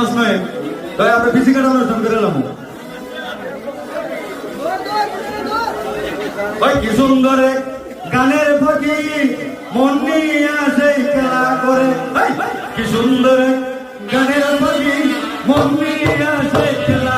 জানোস নয়। তো আমরা ফিজিক্যাল অনুষ্ঠান করে এলাম। ভাই, কি সুন্দর গানের ফাঁকি মন নিয়ে খেলা করে। কি সুন্দর গানের ফাঁকি মন নিয়ে খেলা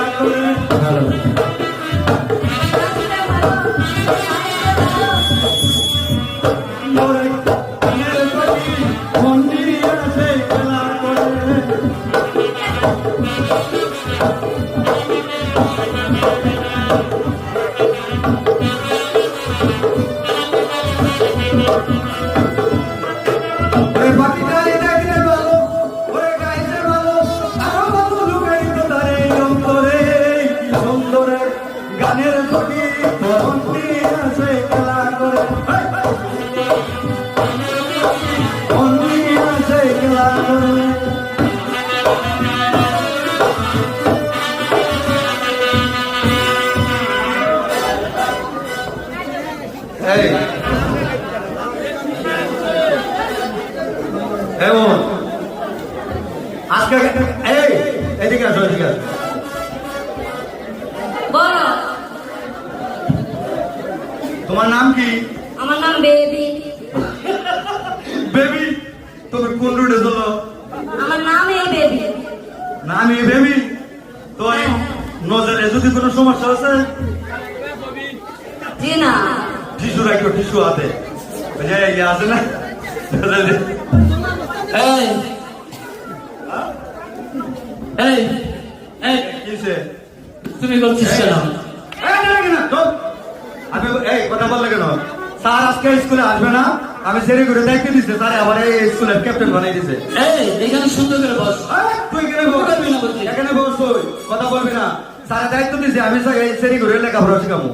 আজকে এই এদিকে আসো এদিকে বলো। তোমার নাম কি? আমার নাম বেবি। বেবি? তুমি কোন রুটে চলো? আমার নাম এই বেবি। নাম এই বেবি? তো নজরে যদি কোনো সমস্যা আছে? জি না। টিস্যু রাখো টিস্যু হাতে। আছে না? এই এই এই কিসে তুমি এই, না। আমি এই কথা বললে কেন? স্যার আজকে স্কুলে আসবে না। আমি সেরে করে দায়িত্ব দিচ্ছে স্যার আবার এই স্কুলের ক্যাপ্টেন বানাই দিছে। এই এখানে সুন্দর করে বস। তুই এখানে বস। এখানে বস তুই কথা বলবি না। স্যার দায়িত্ব দিছে আমি সেরি করে লেখাপড়া শিখাবো।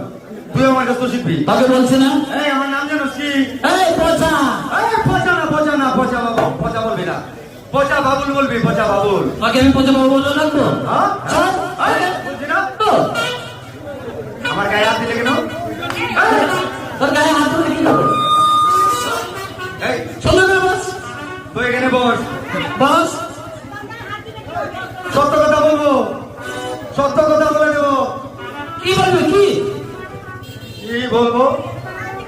তুই আমার কাছে তো শিখবি। বাকে বলছে না? এই আমার নাম জানো কি? এই পচা এই পচা না পচা না পচা বাবু পচা বলবি না। পচা বাবুল বলবি পচা বাবুল। বাকে আমি পচা বাবু বলে রাখব? হ্যাঁ? চল। এই, বলছি না? আমার গায়ে হাত দিলে কেন? তোর গায়ে হাত ধরে কি এই সুন্দর করে বস? তুই এখানে বস। বস। সত্য কথা বলব। সত্য কথা বলে দেবো কি বলবি কি? কি বলব?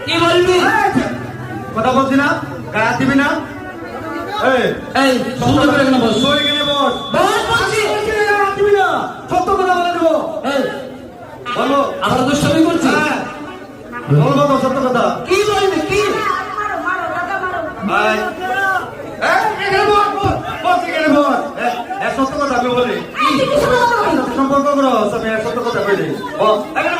কি বলবি? কথা বলছি না? গায়ে দিবি না? এই সুন্দর করে বস। বস বস বলছি না। সত্য কথা বলে দেবো। এই বলব আমরা দুষ্টামি করছি। হ্যাঁ। বলব সত্য কথা। কি বলবি কি? মারো মারো দাদা মারো ভাই এখানে বস বস, এখানে বস। সত্য কথা আমি বলি। বলো সম্পর্ক করো আমি সত্য কথা বলি। বস। এখানে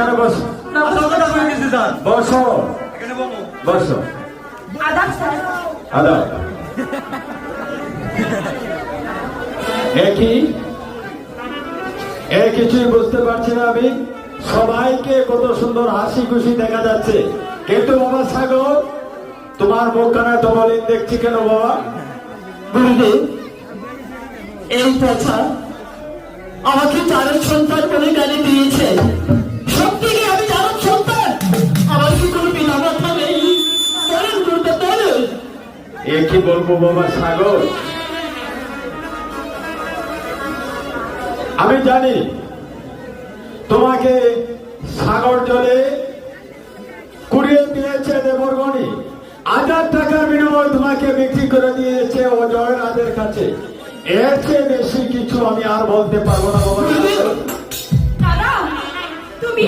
এখানে বসো। বসো। বসো। আদাব হ্যালো। এ কিছুই বুঝতে পারছি না আমি। সবাইকে কত সুন্দর হাসি খুশি দেখা যাচ্ছে। কিন্তু বাবা সাগর তোমার মুখখানা ডবলিং দেখছি কেন বাবা? গুরুদেব এই কথা আমাকে চারের সন্তান বলে গালি দিয়েছে এ কি বলব বাবা সাগর? আমি জানি তোমাকে সাগর জলে কুড়িয়ে দিয়েছে দেবরগণি হাজার টাকার বিনিময়ে তোমাকে বিক্রি করে দিয়েছে অজয় রাজের কাছে। এর চেয়ে বেশি কিছু আমি আর বলতে পারব না বাবা তুমি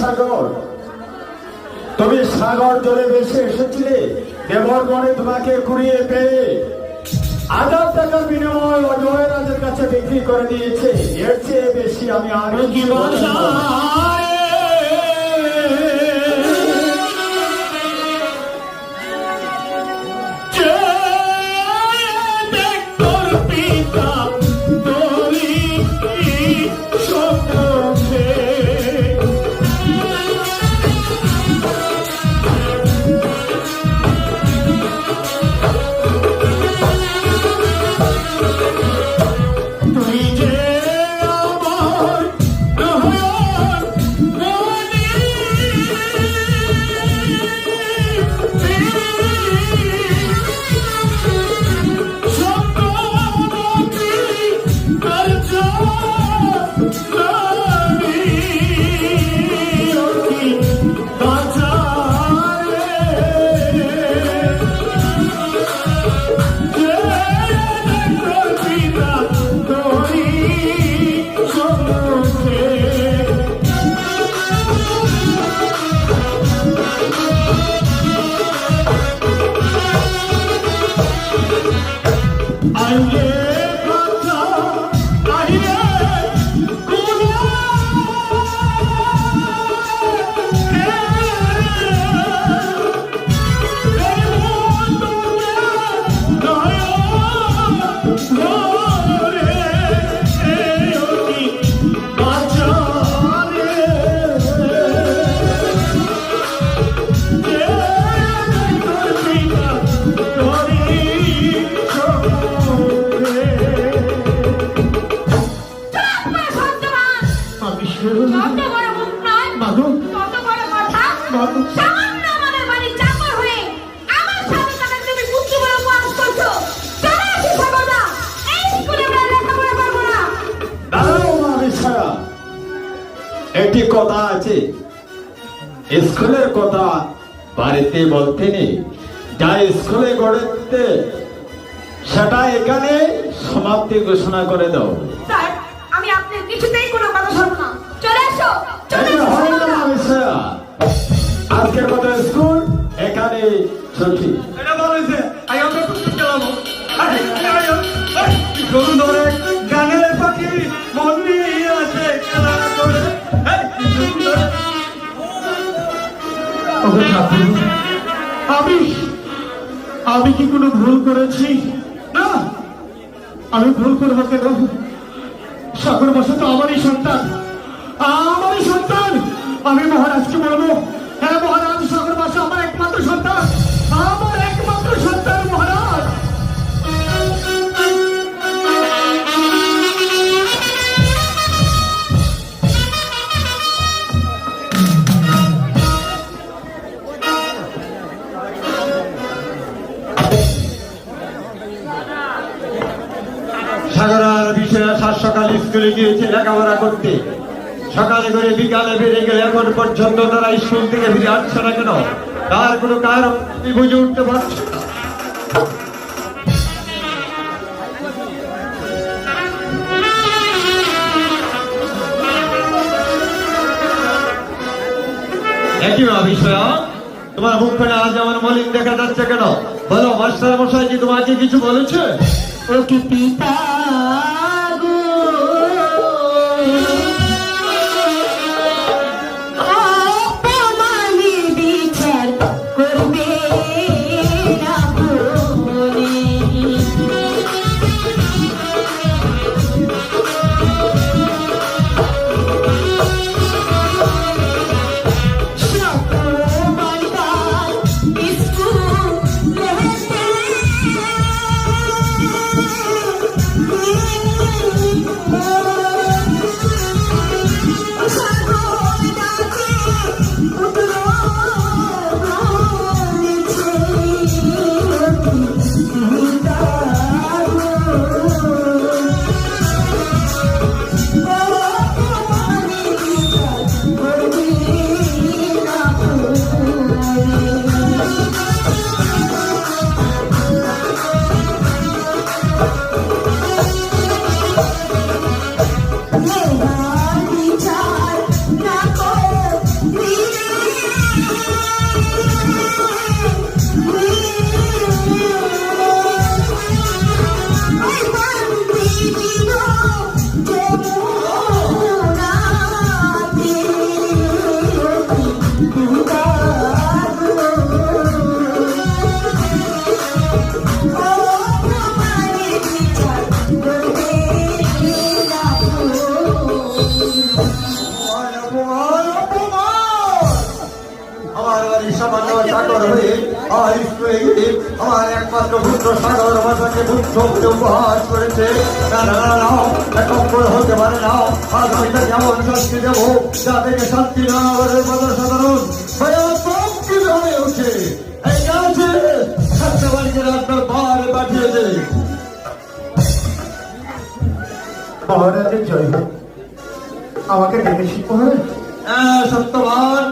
সাগর। তুমি সাগর জলে বেশি এসেছিলে দেবরগণে তোমাকে কুড়িয়ে পেয়ে। হাজার টাকার বিনিময় অজয় রাজের কাছে বিক্রি করে দিয়েছে। এর চেয়ে বেশি আমি আর স্কুলের কথা বাড়িতে বলতে নেই যা স্কুলে গড়েতে সেটা এখানে সমাপ্তি ঘোষণা করে দাও। স্যার আমি আপনার কিছুতেই কোনো কথা শুনব না। চলে এসো চলে এটা এসো না সাগরদা। মা বিছায়া আজকের মতো স্কুল এখানে ছুটি এটা হয়েছে আই আমরা করতে চালাবো আরে, আরে, আরে, কি ওগো ঠাকুর, আমি আমি কি কোনো ভুল করেছি? না, আমি ভুল করব কেন সাগর বসে তো আমারই সন্তান আমারই সন্তান। লেখাপড়া করতে সকালে করে বিকালে বেরিয়ে গেলে এখন পর্যন্ত তারা স্কুল থেকে ফিরে আসছে না কেন? তার কোনো কারণ বুঝে উঠতে পারছি আজ আমার দেখা যাচ্ছে কেন? বলো মাস্টার মশাই কি তোমাকে কিছু বলেছে? আমার একমাত্র হতে পারে মহারাজের জয় হোক। আমাকে হ্যাঁ, সত্যবান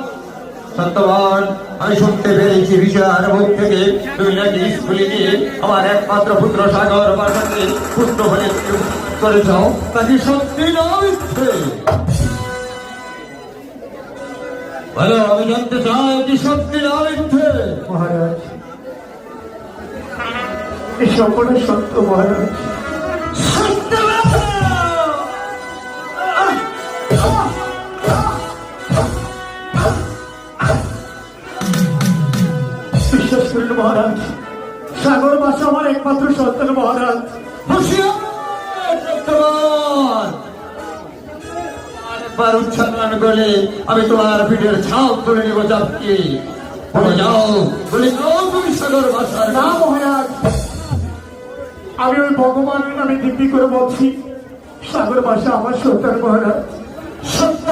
সত্যবান আমি শুনতে পেরেছি বিষয়ের মুখ থেকে। তুমি নাকি স্কুলে গিয়ে আমার একমাত্র পুত্র সাগর বাসাকে পুত্র বলে করেছ? তাকে সত্যি না মিথ্যে? আমি জানতে চাই কি সত্যি না মিথ্যে। মহারাজ সকলে সত্য, মহারাজ। মহারাজ। সাগর বাসা আমার একমাত্র সন্তান মহারাজ। উচ্চারণ করলে আমি তোমার পিঠের ছাপ তুলে নেব চাপকি বলে যাও বলে যাও তুমি সাগর ভাষার না মহারাজ আমি ওই ভগবানের নামে দিব্যি করে বলছি সাগর বাসা আমার সন্তান মহারাজ। সত্য।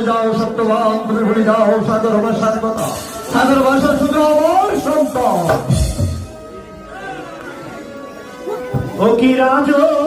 চলে যাও, সত্যবান তুমি ভুলে যাও, সাগর ভাষার কথা সাগর ভাষা শুধু আমার সন্তান ও কি রাজা?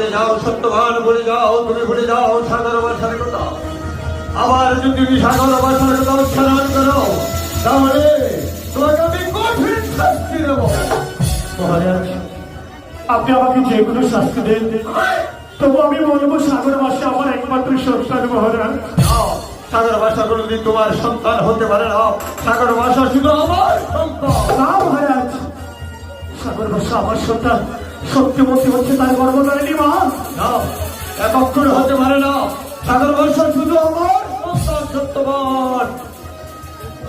ভুলে যাও, সত্যবান ভুলে যাও তুমি ভুলে যাও, সাগর ভাষার কথা আবার যদি তুমি সাগর ভাষার কথা উচ্চারণ করো, তাহলে তোমাকে আমি কঠিন শাস্তি দেবো। আপনি আমাকে যে কোনো শাস্তি দেন। তবু আমি বলব, সাগর মাসে আমার একমাত্র সন্তান, মহারাজ। সাগর ভাষা কোনোদিন তোমার সন্তান হতে পারে না। সাগর ভাষা শুধু আমার সন্তান। না মহারাজ। সাগর মাসে আমার সন্তান। সত্যবতী হচ্ছে তার যাও, এক অক্ষর হতে পারে না। সাগর ভাষা শুধু আমার সত্যবান।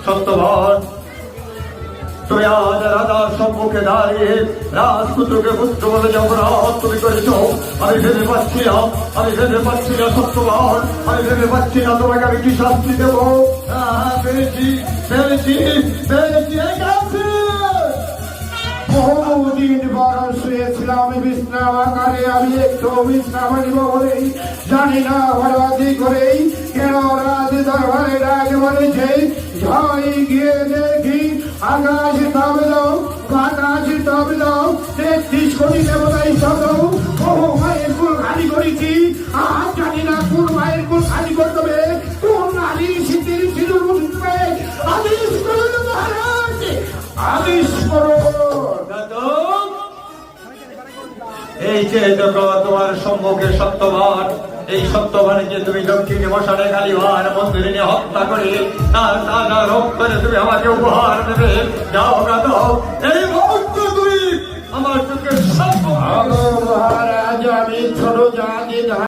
সত্যবান। তুমি আজ রাজার সম্মুখে আমি ভেবে পাচ্ছি না আমি ভেবে পাচ্ছি না সত্যবান আমি ভেবে পাচ্ছি না তোমাকে আমি কি শাস্তি দেবো? আহা, পেরেছি পেরেছি পেরেছি কাছে। বহুদিন বড় শুয়েছিলাম বিশ্রাম আকারে আমি একটু বিশ্রাম নিব জানি না হরাজি করেই, কেন রাজ দরবারে রাজ বলেছে, ঝাই গিয়ে দেখি আকাশ তবল আকাশ তবল, তেত্রিশ কোটি দেবতাই শত, বহু মায়ের কুল খালি করেছি, আর জানি না কোন মায়ের কুল খালি করতে কোন নারী শীতের সিঁদুর উঠবে আদেশ করুন মহারাজ এই যে দেখো তোমার সম্মুখে সত্যবান এই সত্যবানকে তুমি দক্ষিণে মশারে কালীবার মন্দিরে হত্যা করে, তার তাজা রক্তরে তুমি আমাকে উপহার দেবে। যাও যাদব এই মুহূর্ত তুমি আমার চোখের সব আমি ছোট জাতি